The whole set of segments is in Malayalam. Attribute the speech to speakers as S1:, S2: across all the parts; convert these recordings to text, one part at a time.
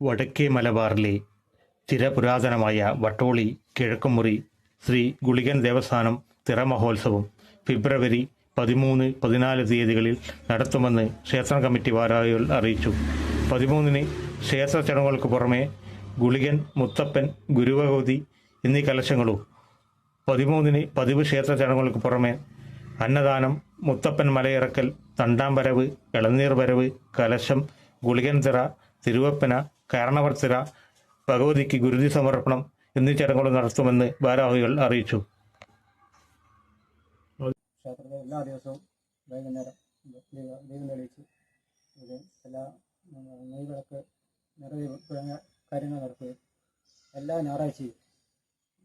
S1: വടക്കേ മലബാറിലെ ചിരപുരാതനമായ വട്ടോളി കിഴക്കുമുറി ശ്രീ ഗുളികൻ ദേവസ്ഥാനം തിറമഹോത്സവം ഫെബ്രുവരി പതിമൂന്ന് പതിനാല് തീയതികളിൽ നടത്തുമെന്ന് ക്ഷേത്ര കമ്മിറ്റി ഭാരവാഹികൾ അറിയിച്ചു. പതിമൂന്നിന് ക്ഷേത്ര ചടങ്ങുകൾക്ക് പുറമെ ഗുളികൻ മുത്തപ്പൻ ഗുരുഭഗവതി എന്നീ കലശങ്ങളും പതിമൂന്നിന് പതിവ് ക്ഷേത്ര ചടങ്ങുകൾക്ക് പുറമെ അന്നദാനം മുത്തപ്പൻ മലയിറക്കൽ തണ്ടാം വരവ് ഇളനീർ വരവ് കലശം ഗുളികൻ തിറ തിരുവപ്പന കാരണവർ തിറ ഭഗവതിക്ക് ഗുരുതി സമർപ്പണം എന്നീ ചടങ്ങുകൾ നടത്തുമെന്ന് ഭാരവാഹികൾ അറിയിച്ചു.
S2: എല്ലാ ദിവസവും വൈകുന്നേരം ദീപ- തെളിയിച്ച് എല്ലാ നെയ്വിളക്ക് നിറയെ തുടങ്ങിയ കാര്യങ്ങൾ നടത്തുകയും എല്ലാ ഞായറാഴ്ചയും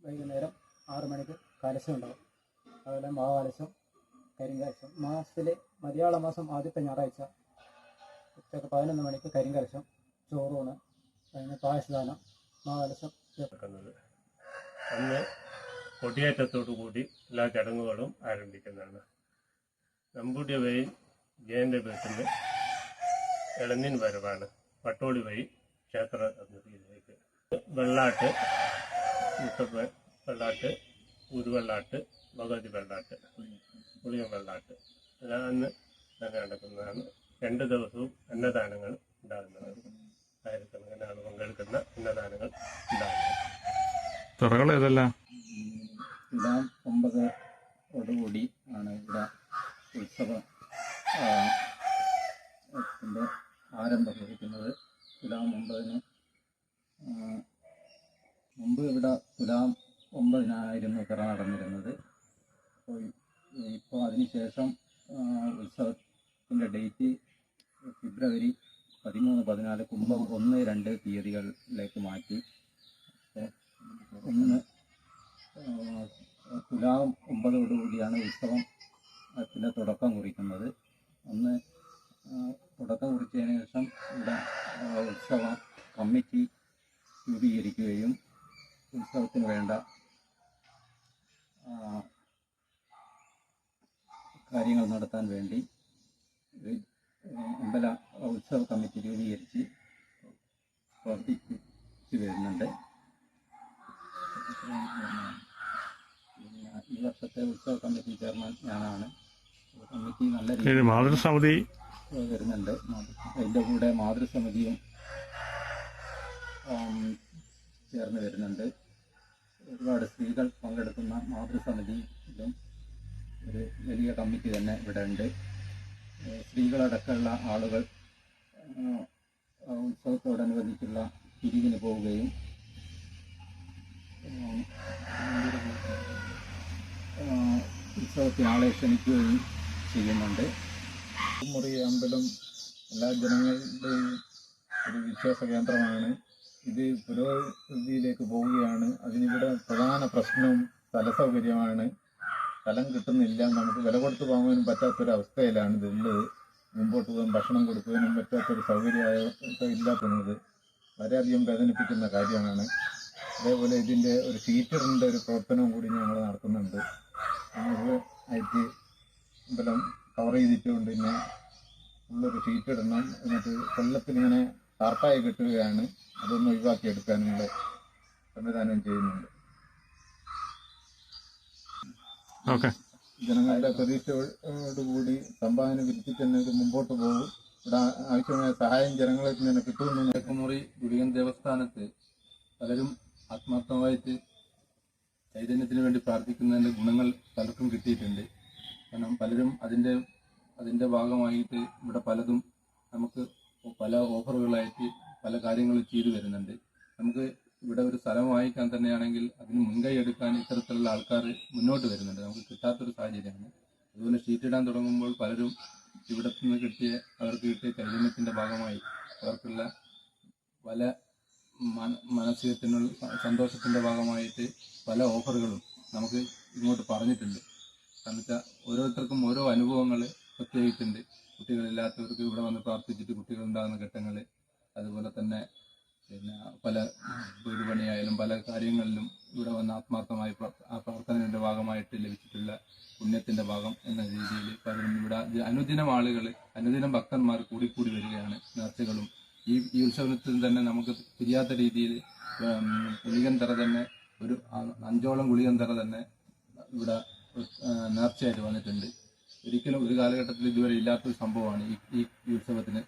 S2: വൈകുന്നേരം ആറു മണിക്ക് കലശം ഉണ്ടാകും. അതുപോലെ മഹാകലശം കരിങ്കലശം മാസത്തിലെ മലയാള മാസം ആദ്യത്തെ ഞായറാഴ്ച ഉച്ചയ്ക്ക് പതിനൊന്ന് മണിക്ക് കരിങ്കലശം ചോറൂണ് അതിന് പായസദാനം
S3: നടക്കുന്നത് അന്ന് കൊടിയേറ്റത്തോടു കൂടി എല്ലാ ചടങ്ങുകളും ആരംഭിക്കുന്നതാണ്. നമ്പൂടിയ വഴി ജയന്റെ വീട്ടിൽ ഇളനീൻ വരവാണ്. പട്ടോളി വഴി ക്ഷേത്ര സന്നിധിയിലേക്ക് വെള്ളാട്ട് മുട്ടപ്പ വെള്ളാട്ട് ഉരുവെള്ളാട്ട് ഭഗവതി വെള്ളാട്ട് പുളിയ വെള്ളാട്ട്. അന്ന് തന്നെ നടക്കുന്നതാണ്. രണ്ട് ദിവസവും അന്നദാനങ്ങൾ ഉണ്ടാകുന്നതാണ്. ഉണ്ടാകുന്നത്
S1: തുറകൾ ഏതെല്ലാം?
S4: തുലാം ഒമ്പതോടുകൂടി ആണ് ഇവിടെ ഉത്സവം ആരംഭം കുറിക്കുന്നത് തുലാം ഒമ്പതിന് മുമ്പ് ഇവിടെ തുലാം ഒമ്പതിനായിരുന്നു തിറ നടന്നിരുന്നത്. അപ്പോൾ ഇപ്പോൾ അതിനുശേഷം ഉത്സവത്തിന്റെ ഡേറ്റ് ഫെബ്രുവരി പതിമൂന്ന് പതിനാല് കുംഭം ഒന്ന് രണ്ട് തീയതികളിലേക്ക് മാറ്റി. ഒന്ന് തുലാം ഒമ്പതോടുകൂടിയാണ് ഉത്സവം ത്തിന് തുടക്കം കുറിക്കുന്നത്. ഒന്ന് തുടക്കം കുറിച്ചതിന് ശേഷം ഇവിടെ ഉത്സവ കമ്മിറ്റി രൂപീകരിക്കുകയും ഉത്സവത്തിന് വേണ്ട കാര്യങ്ങൾ നടത്താൻ വേണ്ടി അമ്പല ഉത്സവ കമ്മിറ്റി രൂപീകരിച്ച് പ്രവർത്തിച്ചു വരുന്നുണ്ട്. ഈ വർഷത്തെ ഉത്സവ കമ്മിറ്റി ചെയർമാൻ ഞാനാണ്. കമ്മിറ്റി നല്ല രീതിയിൽ
S1: മാതൃസമിതി.
S4: വരുന്നുണ്ട്. അതിന്റെ കൂടെ മാതൃസമിതിയും ചേർന്ന് വരുന്നുണ്ട്. ഒരുപാട് സ്ത്രീകൾ പങ്കെടുക്കുന്ന മാതൃസമിതിയിലും ഒരു വലിയ കമ്മിറ്റി തന്നെ ഇവിടെ ഉണ്ട്. സ്ത്രീകളടക്കമുള്ള ആളുകൾ ഉത്സവത്തോടനുബന്ധിച്ചുള്ള പിരിവിന് പോവുകയും ഉത്സവത്തിന് ആളെ ക്ഷണിക്കുകയും ചെയ്യുന്നുണ്ട്. മുറി അമ്പലം എല്ലാ ജനങ്ങളുടെയും ഒരു വിശ്വാസ കേന്ദ്രമാണ്. ഇത് പുരോഗതിയിലേക്ക് പോവുകയാണ്. അതിനിവിടെ പ്രധാന പ്രശ്നവും സ്ഥലസൗകര്യമാണ്. സ്ഥലം കിട്ടുന്നില്ല നമുക്ക് വില കൊടുത്ത് വാങ്ങാനും പറ്റാത്തൊരവസ്ഥയിലാണ് ഉള്ളത്. മുമ്പോട്ട് പോകാൻ ഭക്ഷണം കൊടുക്കാനും പറ്റാത്തൊരു സൗകര്യമായ ഇല്ലാത്തത് വളരെയധികം വേദനിപ്പിക്കുന്ന കാര്യമാണ്. അതേപോലെ ഇതിന്റെ ഒരു ഫീച്ചറിന്റെ ഒരു പ്രവർത്തനവും കൂടി ഞങ്ങൾ നടത്തുന്നുണ്ട്. നമുക്ക് ആയിട്ട് അമ്പലം കവർ ചെയ്തിട്ടുകൊണ്ട് തന്നെ ഉള്ളൊരു ഷീറ്റ് ഇടണം എന്നിട്ട് കൊല്ലത്തിൽ ഇങ്ങനെ ടാർപ്പായി കെട്ടുകയാണ്. അതൊന്ന് ഒഴിവാക്കി എടുക്കാനുള്ള സംവിധാനം ചെയ്യുന്നുണ്ട്. ജനങ്ങളുടെ പ്രതീക്ഷയോടുകൂടി സംഭാവന വിരിച്ചിട്ട് തന്നെ മുമ്പോട്ട് പോകും. ഇവിടെ ആവശ്യമായ സഹായം ജനങ്ങളിൽ നിന്ന് കിട്ടുമെന്ന്
S5: കിഴക്കുമുറി ഗുളികൻ ദേവസ്ഥാനത്ത് പലരും ആത്മാർത്ഥമായിട്ട് ചൈതന്യത്തിന് വേണ്ടി പ്രാർത്ഥിക്കുന്നതിന്റെ ഗുണങ്ങൾ പലർക്കും കിട്ടിയിട്ടുണ്ട്. കാരണം പലരും അതിന്റെ അതിന്റെ ഭാഗമായിട്ട് ഇവിടെ പലതും നമുക്ക് പല ഓഫറുകളായിട്ട് പല കാര്യങ്ങളും ചെയ്തു വരുന്നുണ്ട്. നമുക്ക് ഇവിടെ ഒരു സ്ഥലം വാങ്ങിക്കാൻ തന്നെയാണെങ്കിൽ അതിന് മുൻകൈ എടുക്കാൻ ഇത്തരത്തിലുള്ള ആൾക്കാർ മുന്നോട്ട് വരുന്നുണ്ട്. നമുക്ക് കിട്ടാത്തൊരു സാഹചര്യമാണ്. അതുപോലെ ഷീറ്റ് ഇടാൻ തുടങ്ങുമ്പോൾ പലരും ഇവിടെ നിന്ന് കിട്ടിയ അവർക്ക് കിട്ടിയ ചൈതന്യത്തിന്റെ ഭാഗമായി അവർക്കുള്ള പല മന- മാനസികത്തിനുള്ള സ- സന്തോഷത്തിന്റെ ഭാഗമായിട്ട് പല ഓഫറുകളും നമുക്ക് ഇങ്ങോട്ട് പറഞ്ഞിട്ടുണ്ട്. കാരണം വെച്ചാൽ ഓരോരുത്തർക്കും ഓരോ അനുഭവങ്ങൾ പ്രത്യേകിച്ചുണ്ട്. കുട്ടികളില്ലാത്തവർക്ക് ഇവിടെ വന്ന് പ്രാർത്ഥിച്ചിട്ട് കുട്ടികളുണ്ടാകുന്ന ഘട്ടങ്ങൾ അതുപോലെ തന്നെ പിന്നെ പല വീട് പണിയായാലും പല കാര്യങ്ങളിലും ഇവിടെ വന്ന് ആത്മാർത്ഥമായി പ്ര- ആ പ്രാർത്ഥനയുടെ ഭാഗമായിട്ട് ലഭിച്ചിട്ടുള്ള പുണ്യത്തിന്റെ ഭാഗം എന്ന രീതിയിൽ പലരും ഇവിടെ അനുദിനം ആളുകൾ അനുദിനം ഭക്തന്മാർ കൂടിക്കൂടി വരികയാണ് നേർച്ചകളും. ഈ ഈ ഉത്സവത്തിൽ തന്നെ നമുക്ക് തിരിയാത്ത രീതിയിൽ ഗുളികൻ തന്നെ ഒരു അഞ്ചോളം ഗുളികൻ തന്നെ ഇവിടെ നേർച്ചയായിട്ട് വന്നിട്ടുണ്ട്. ഒരിക്കലും ഒരു കാലഘട്ടത്തിൽ ഇതുവരെ ഇല്ലാത്തൊരു സംഭവമാണ് ഈ ഈ ഉത്സവത്തിന്